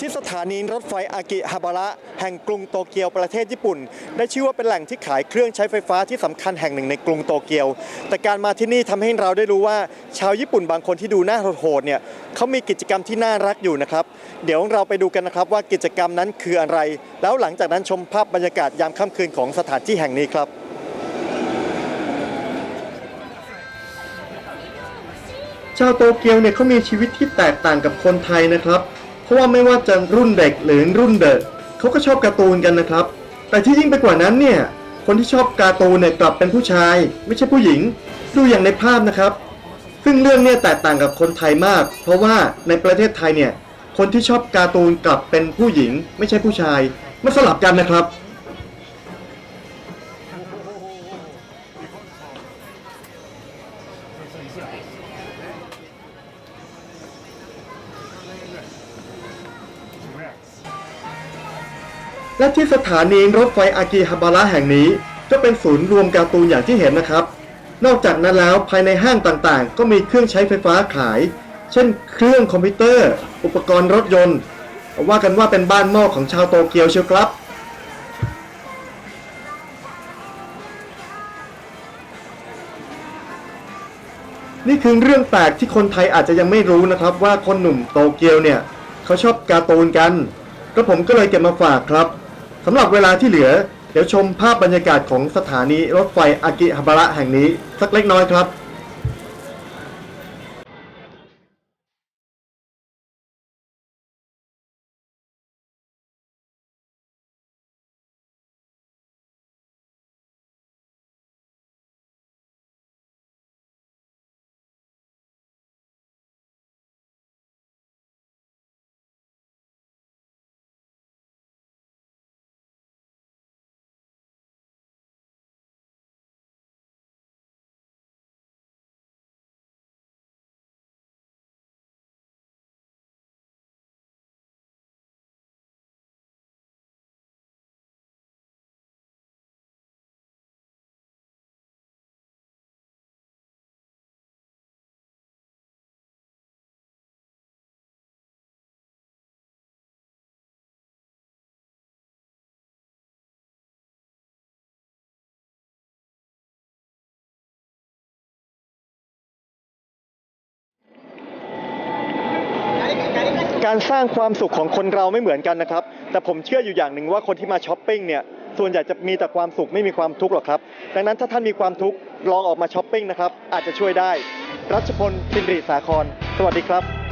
ที่สถานีรถไฟอากิฮาบาระแห่งกรุงโตเกียวประเทศญี่ปุ่น ได้ชื่อว่าเป็นแหล่งที่ขายเครื่องใช้ไฟฟ้าที่สำคัญแห่งหนึ่งในกรุงโตเกียว แต่การมาที่นี่ทำให้เราได้รู้ว่า ชาวญี่ปุ่นบางคนที่ดูหน้าโหดเนี่ยเขามีกิจกรรมที่น่ารักอยู่นะครับ เดี๋ยวเราไปดูกันนะครับว่ากิจกรรมนั้นคืออะไร แล้วหลังจากนั้นชมภาพบรรยากาศยามค่ำคืนของสถานที่แห่งนี้ครับชาวโตเกียวเนี่ยเขามีชีวิตที่แตกต่างกับคนไทยนะครับ เพราะว่าไม่ว่าจะรุ่นเด็กหรือรุ่นเด็กเขาก็ชอบการ์ตูนกันนะครับ แต่ที่ยิ่งไปกว่านั้นเนี่ยคนที่ชอบการ์ตูนเนี่ยกลับเป็นผู้ชาย ไม่ใช่ผู้หญิง ดูอย่างในภาพนะครับ ซึ่งเรื่องเนี่ยแตกต่างกับคนไทยมาก เพราะว่าในประเทศไทยเนี่ยคนที่ชอบการ์ตูนกลับเป็นผู้หญิง ไม่ใช่ผู้ชายมันสลับกันนะครับ และที่สถานีรถไฟอากิฮาบาระแห่งนี้ ก็เป็นศูนย์รวมการ์ตูนอย่างที่เห็นนะครับ นอกจากนั้นแล้วภายในห้างต่างๆ ก็มีเครื่องใช้ไฟฟ้าขาย เช่น เครื่องคอมพิวเตอร์ อุปกรณ์รถยนต์ ว่ากันว่าเป็นบ้านม้อของชาวโตเกียวเชียวครับนี่คือเรื่องแปลกที่คนไทยอาจจะยังไม่รู้นะครับ ว่าคนหนุ่มโตเกียวเนี่ย เขาชอบการ์ตูนกัน ก็ผมก็เลยเก็บมาฝากครับ สำหรับเวลาที่เหลือ เดี๋ยวชมภาพบรรยากาศของสถานีรถไฟอากิฮาบาระแห่งนี้สักเล็กน้อยครับ การสร้างความสุขของคนเราไม่เหมือนกันนะครับ แต่ผมเชื่ออยู่อย่างหนึ่งว่าคนที่มาช้อปปิ้งเนี่ยส่วนใหญ่จะมีแต่ความสุขไม่มีความทุกข์หรอกครับ ดังนั้นถ้าท่านมีความทุกข์ลองออกมาช้อปปิ้งนะครับอาจจะช่วยได้ รัชพลสินริสาคร สวัสดีครับ